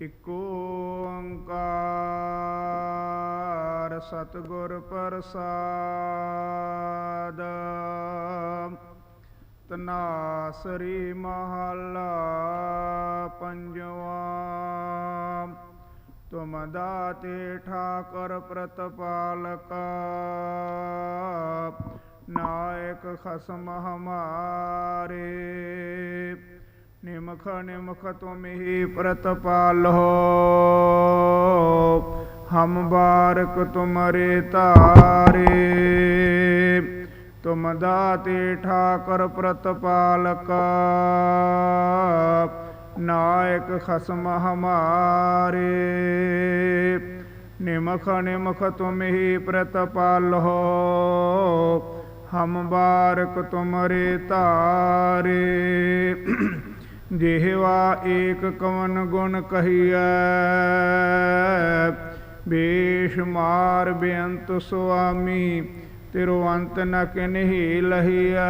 ਇਕ ਓੰਕਾਰ ਸਤਿਗੁਰ ਪ੍ਰਸਾਦ। ਤਨਾਸਰੀ ਮਹੱਲਾ ਪੰਜਵਾ। ਤੁਮ ਦਾਤੇ ਠਾਕਰ ਪ੍ਰਤਪਾਲਕ। ਨਾਇਕ ਖਸਮ ਹਮਾਰੇ। ਨਿਮਖ ਨਿਮਖ ਤੁਮ ਹੀ ਪ੍ਰਤਪਾਲੋ ਹਮ ਬਾਰਕ ਤੁਮਰੇ ਤਾਰੇ ਤੁਮ ਦਾਤੇ ਠਾਕਰ ਪ੍ਰਤਪਾਲਕ। ਨਾਇਕ ਖਸਮ ਹਮਾਰੇ। ਨਿਮਖ ਨਿਮਖ ਤੁਮ ਹੀ ਪ੍ਰਤਪਾਲੋ ਹਮ ਬਾਰਕ ਤੁਮਰੇ ਤਾਰੇ ਜਿਹਵਾ ਏਕ ਕਵਨ ਗੁਣ ਕਹੀਐ ਬੇਸ਼ਮਾਰ ਬੇਅੰਤ ਸੁਆਮੀ ਤਿਰੋ ਅੰਤ ਨ ਕਿਨਹੀ ਲਹੀਐ,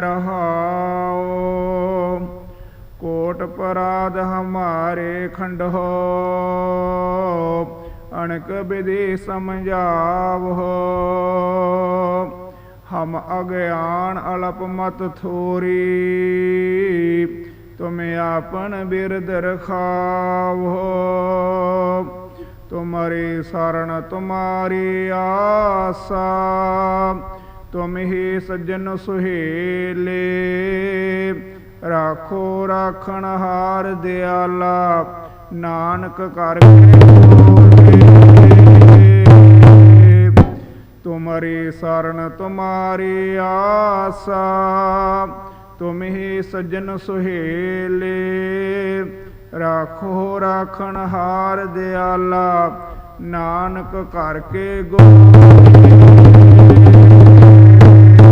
ਰਹਾਉ। ਕੋਟ ਪਰਾਧ ਹਮਾਰੇ ਖੰਡ ਹੋ ਅਣਕ ਵਿਧੀ ਸਮਝਾਵੋ ਹਮ ਅਗਿਆਨ ਅਲਪ ਮਤ ਥੋਰੀ ਤੁਮ ਆਪਨ ਬਿਰਦ ਰਖਾਵੋ। ਤੁਮਰੀ ਸਰਣ ਤੁਮਾਰੀ ਆਸਾ। ਤੁਮ ਹੀ ਸੱਜਣ ਸੁਹੇਲੇ। ਰਾਖੋ ਰਾਖਣ ਹਾਰ ਦਿਆਲਾ, ਨਾਨਕ ਕਰ ਕੇ ਤੁਮਰੀ ਤੁਮਾਰੀ ਆਸਾ। ਤੁਮ ਹੀ ਸੱਜਣ ਸੁਹੇਲੇ ਰਾਖੋ ਰਾਖਣ ਹਾਰ ਦਿਆਲਾ ਨਾਨਕ ਕਰਕੇ ਗੋ